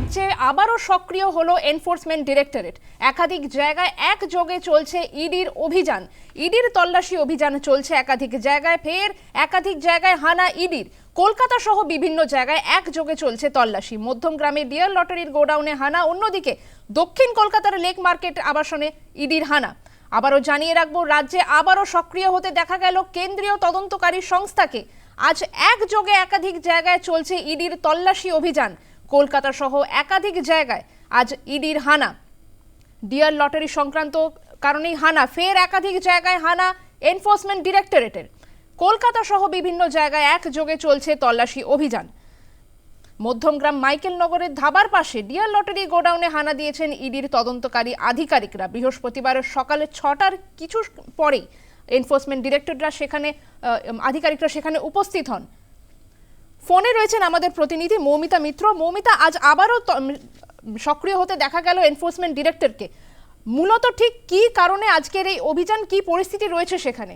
রাজ্যে আবারও সক্রিয় হলো এনফোর্সমেন্ট ডিরেক্টরেট। একাধিক জায়গায় একযোগে চলছে ইডির অভিযান। ইডির তল্লাশি অভিযান চলছে একাধিক জায়গায়। ফের একাধিক জায়গায় হানা ইডির। কলকাতা সহ বিভিন্ন জায়গায় একযোগে চলছে তল্লাশি। মধ্যমগ্রামে ডিয়ার লটারির গোডাউনে হানা, অন্যদিকে দক্ষিণ কলকাতার লেক মার্কেট আবাসনে ইডির হানা। আবারও জানিয়ে রাখব, রাজ্যে আবারও সক্রিয় হতে দেখা গেল কেন্দ্রীয় তদন্তকারী সংস্থাকে। আজ একযোগে একাধিক জায়গায় চলছে ইডির তল্লাশি অভিযান। কলকাতা সহ একাধিক জায়গায় আজ ইডির হানা। ডিয়ার লটারি সংক্রান্ত কারণেই হানা, ফের একাধিক জায়গায় হানা এনফোর্সমেন্ট ডিরেক্টরেটের। কলকাতা সহ বিভিন্ন জায়গায় একযোগে চলছে তল্লাশি অভিযান। মধ্যমগ্রাম মাইকেল নগরের ধাবার পাশে ডিয়ার লটারি গোডাউনে হানা দিয়েছেন ইডির তদন্তকারী আধিকারিকরা। বৃহস্পতিবারের সকালে ছটার কিছু পরেই এনফোর্সমেন্ট ডিরেক্টররা সেখানে আধিকারিকরা সেখানে উপস্থিত হন। ফোনে রয়েছেন আমাদের প্রতিনিধি মৌমিতা মিত্র। মৌমিতা, আজ আবারও সক্রিয় হতে দেখা গেল এনফোর্সমেন্ট ডিরেক্টরকে মূলত ঠিক কি কারণে আজকের এই অভিযান, কি পরিস্থিতি রয়েছে সেখানে?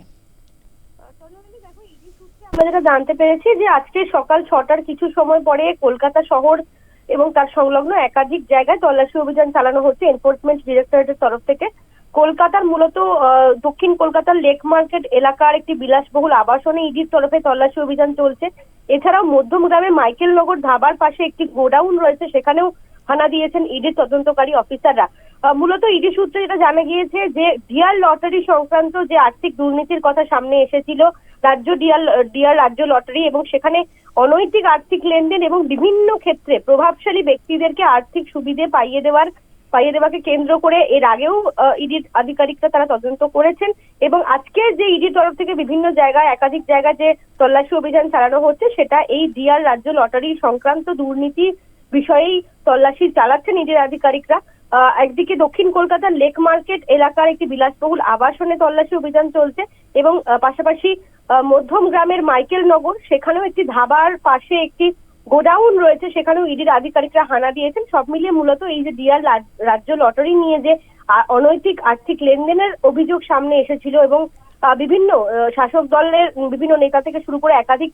আমরা যেটা জানতে পেরেছি যে আজকে সকাল ছটার কিছু সময় পরে কলকাতা শহর এবং তার সংলগ্ন একাধিক জায়গায় তল্লাশি অভিযান চালানো হচ্ছে এনফোর্সমেন্ট ডিরেক্টরেটের তরফ থেকে। কলকাতার মূলত দক্ষিণ কলকাতার লেক মার্কেট এলাকার একটি বিলাসবহুল আবাসনে ইডির তরফে তল্লাশি অভিযান চলছে। এছাড়াও মধ্যমগ্রামে মাইকেল নগর ধাবার পাশে একটি গোডাউন রয়েছে, সেখানেও হানা দিয়েছেন ইডির তদন্তকারী অফিসাররা। মূলত ইডি সূত্রে যেটা জানা গিয়েছে যে, ডিয়ার লটারি সংক্রান্ত যে আর্থিক দুর্নীতির কথা সামনে এসেছিল, রাজ্য ডিয়ার ডিয়ার রাজ্য লটারি এবং সেখানে অনৈতিক আর্থিক লেনদেন এবং বিভিন্ন ক্ষেত্রে প্রভাবশালী ব্যক্তিদেরকে আর্থিক সুবিধে পাইয়ে দেওয়ার পাইয়ে দেওয়াকে কেন্দ্র করে এর আগেও ইডির আধিকারিকরা তারা তদন্ত করেছেন এবং আজকে যে ইডির তরফ থেকে বিভিন্ন জায়গায়, একাধিক জায়গায় যে তল্লাশি অভিযান চালানো হচ্ছে, সেটা এই ডিআর রাজ্য লটারি সংক্রান্ত দুর্নীতি বিষয়েই তল্লাশি চালাচ্ছেন ইডির আধিকারিকরা। একদিকে দক্ষিণ কলকাতার লেক মার্কেট এলাকার একটি বিলাসবহুল আবাসনে তল্লাশি অভিযান চলছে এবং পাশাপাশি মধ্যম গ্রামের মাইকেল নগর, সেখানেও একটি ধাবার পাশে একটি গোডাউন রয়েছে, সেখানেও ইডির আধিকারিকরা হানা দিয়েছেন। সব মিলিয়ে মূলত এই যে ডিআর রাজ্য লটারি নিয়ে যে অনৈতিক আর্থিক লেনদেনের অভিযোগ সামনে এসেছিল এবং বিভিন্ন শাসক দলের বিভিন্ন নেতা থেকে শুরু করে একাধিক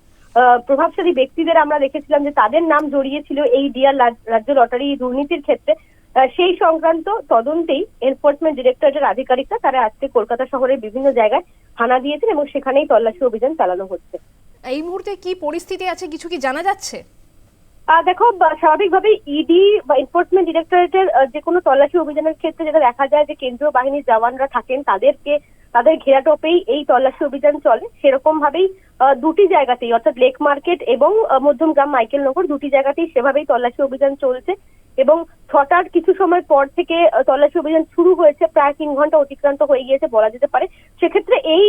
প্রভাবশালী ব্যক্তিদের আমরা দেখেছিলাম যে তাদের নাম জড়িয়েছিল এই ডিআর রাজ্য লটারি দুর্নীতির ক্ষেত্রে। সেই সংক্রান্ত তদন্তেই এনফোর্সমেন্ট ডিরেক্টরেটের আধিকারিকরা তারা আজকে কলকাতা শহরের বিভিন্ন জায়গায় হানা দিয়েছেন এবং সেখানেই তল্লাশি অভিযান চালানো হচ্ছে। এই মুহূর্তে কি পরিস্থিতি আছে কিছু কি জানা যাচ্ছে? দেখো স্বাভাবিকভাবেই ইডি বা এনফোর্সমেন্ট ডিরেক্টরেটের যে কোনো তল্লাশি অভিযানের ক্ষেত্রে যেটা দেখা যায় যে কেন্দ্রীয় বাহিনীর জওয়ানরা থাকেন, তাদেরকে, তাদের ঘেরা ঘেরাটোপেই এই তল্লাশি অভিযান চলে। সেরকম ভাবেই দুটি জায়গাতেই, অর্থাৎ লেক মার্কেট এবং মধ্যমগ্রাম মাইকেল নগর দুটি জায়গাতেই সেভাবেই তল্লাশি অভিযান চলছে এবং ছটার কিছু সময় পর থেকে তল্লাশি অভিযান শুরু হয়েছে, প্রায় তিন ঘণ্টা অতিক্রান্ত হয়ে গিয়েছে বলা যেতে পারে। সেক্ষেত্রে এই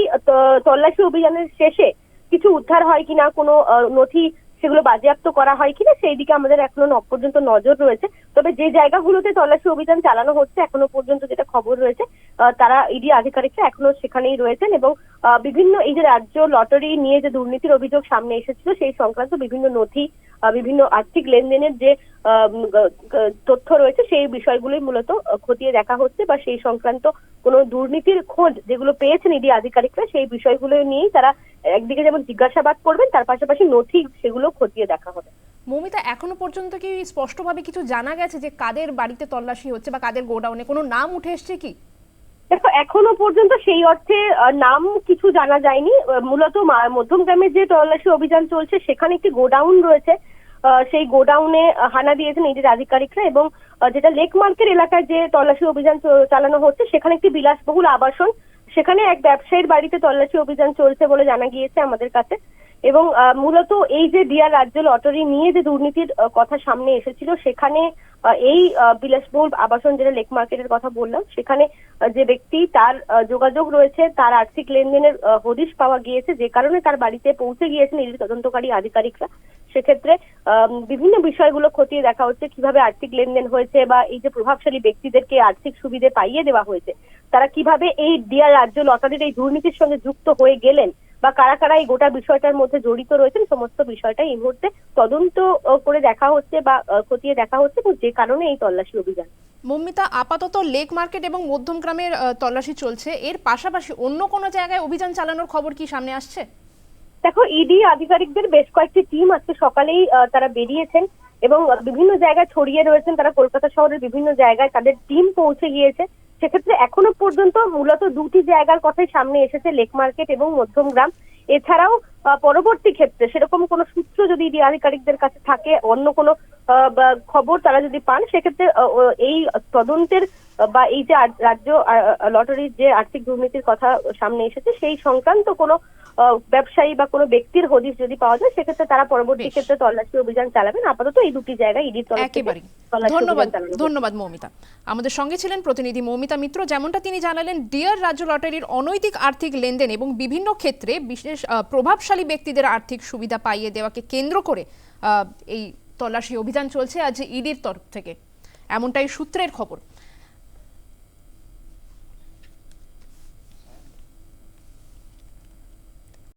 তল্লাশি অভিযানের শেষে কিছু উদ্ধার হয় কিনা, কোনো নথি সেগুলো বাজেয়াপ্ত করা হয় কিনা সেই দিকে আমাদের এখনও পর্যন্ত নজর রয়েছে। তবে যে জায়গাগুলোতে তল্লাশি অভিযান চালানো হচ্ছে, এখনও পর্যন্ত যেটা খবর রয়েছে তারা ইডি আধিকারিকরা এখনও সেখানেই রয়েছেন এবং বিভিন্ন এই যে রাজ্য লটারি নিয়ে যে দুর্নীতির অভিযোগ সামনে এসেছিল, সেই সংক্রান্ত বিভিন্ন নথি বিভিন্ন আর্থিক লেনদেনের যে তথ্য রয়েছে, সেই বিষয়গুলোই মূলত খতিয়ে দেখা হচ্ছে বা সেই সংক্রান্ত কোনো দুর্নীতির খোঁজ যেগুলো পেয়েছেন ইডি আধিকারিকরা, সেই বিষয়গুলো নিয়েই তারা একদিকে যেমন জিজ্ঞাসাবাদ করবেন, তার পাশাপাশি নথি সেগুলো খতিয়ে দেখা হবে। মৌমিতা, এখনও পর্যন্ত কি স্পষ্টভাবে কিছু জানা গেছে যে কাদের বাড়িতে তল্লাশি হচ্ছে বা কাদের গোডাউনে? কোনো নাম উঠে এসছে কি? দেখো, এখনও পর্যন্ত সেই অর্থে নাম কিছু জানা যায়নি। মূলত মধ্যমগ্রামে যে তল্লাশি অভিযান চলছে, সেখানে একটি গোডাউন রয়েছে। সেই গোডাউনে হানা দিয়েছেন ইডির আধিকারিকরা এবং যেটা লেক মার্কেট এলাকায় যে তল্লাশি অভিযান চালানো হচ্ছে, সেখানে একটি বিলাসবহুল আবাসন। সেখানে এক ব্যবসায়ীর বাড়িতে তল্লাশি অভিযান চলছে বলে জানা গিয়েছে আমাদের কাছে। এবং মূলত এই যে ডিআর রাজ্য লটারি নিয়ে যে দুর্নীতির কথা সামনে এসেছিল, সেখানে এই বিলাসবহুল আবাসন যেটা লেক মার্কেটের কথা বললাম, সেখানে যে ব্যক্তি তার যোগাযোগ রয়েছে, তার আর্থিক লেনদেনের হদিশ পাওয়া গিয়েছে, যে কারণে তার বাড়িতে পৌঁছে গিয়েছেন ইডি তদন্তকারী আধিকারিকরা। সেক্ষেত্রে বিভিন্ন বিষয়গুলো খতিয়ে দেখা হচ্ছে, কীভাবে আর্থিক লেনদেন হয়েছে বা এই যে প্রভাবশালী ব্যক্তিদেরকে আর্থিক সুবিধে পাইয়ে দেওয়া হয়েছে, তারা কীভাবে এই ডিআর রাজ্য লটারির এই দুর্নীতির সঙ্গে যুক্ত হয়ে গেলেন বা কারা কারা এই গোটা বিষয়টার মধ্যে জড়িত রয়েছেন সমস্ত বিষয়টাই এই মুহূর্তে তদন্ত করে দেখা হচ্ছে বা খতিয়ে দেখা হচ্ছে যে কারণে এই তল্লাশি অভিযান। মৌমিতা আপাতত লেক মার্কেট এবং মধ্যমগ্রামের তল্লাশি চলছে। এর পাশাপাশি অন্য কোনো জায়গায় অভিযান চালানোর খবর কি সামনে আসছে? দেখো ইডি আধিকারিকদের বেশ কয়েকটি টিম আজকে সকালেই তারা বেরিয়েছেন এবং বিভিন্ন জায়গায় ছড়িয়ে রয়েছেন। তারা কলকাতা শহরের বিভিন্ন জায়গায় তাদের টিম পৌঁছে গিয়েছে। সেক্ষেত্রে এখনও পর্যন্ত মূলত দুটি জায়গার কথাই সামনে এসেছে লেক মার্কেট এবং মধ্যমগ্রাম এছাড়াও পরবর্তী ক্ষেত্রে সেরকম কোনো সূত্র যদি আধিকারিকদের কাছে থাকে, অন্য কোনো খবর তারা যদি পান, সেক্ষেত্রে এই তদন্তের বা এই যে রাজ্য লটারির যে আর্থিক দুর্নীতির কথা সামনে এসেছে, সেই সংক্রান্ত কোনো ব্যবসায়ী বা কোনো ব্যক্তির হদিশ যদি পাওয়া যায় সেক্ষেত্রে তারা পরবর্তী ক্ষেত্রে তল্লাশি অভিযান চালাবেন। আপাতত এই দুটি জায়গায় ইডির তল্লাশি ধন্যবাদ। ধন্যবাদ মৌমিতা। আমাদের সঙ্গে ছিলেন প্রতিনিধি মৌমিতা মিত্র। যেমনটা তিনি জানালেন ডিয়ার রাজ্য লটারির অনৈতিক আর্থিক লেনদেন এবং বিভিন্ন ক্ষেত্রে বিশেষ প্রভাবশালী ব্যক্তিদের আর্থিক সুবিধা পাইয়ে দেওয়াকে কেন্দ্র করে আহ, এই তল্লাশি অভিযান চলছে আজ ইডির তরফ থেকে। এমনটাই সূত্রের খবর।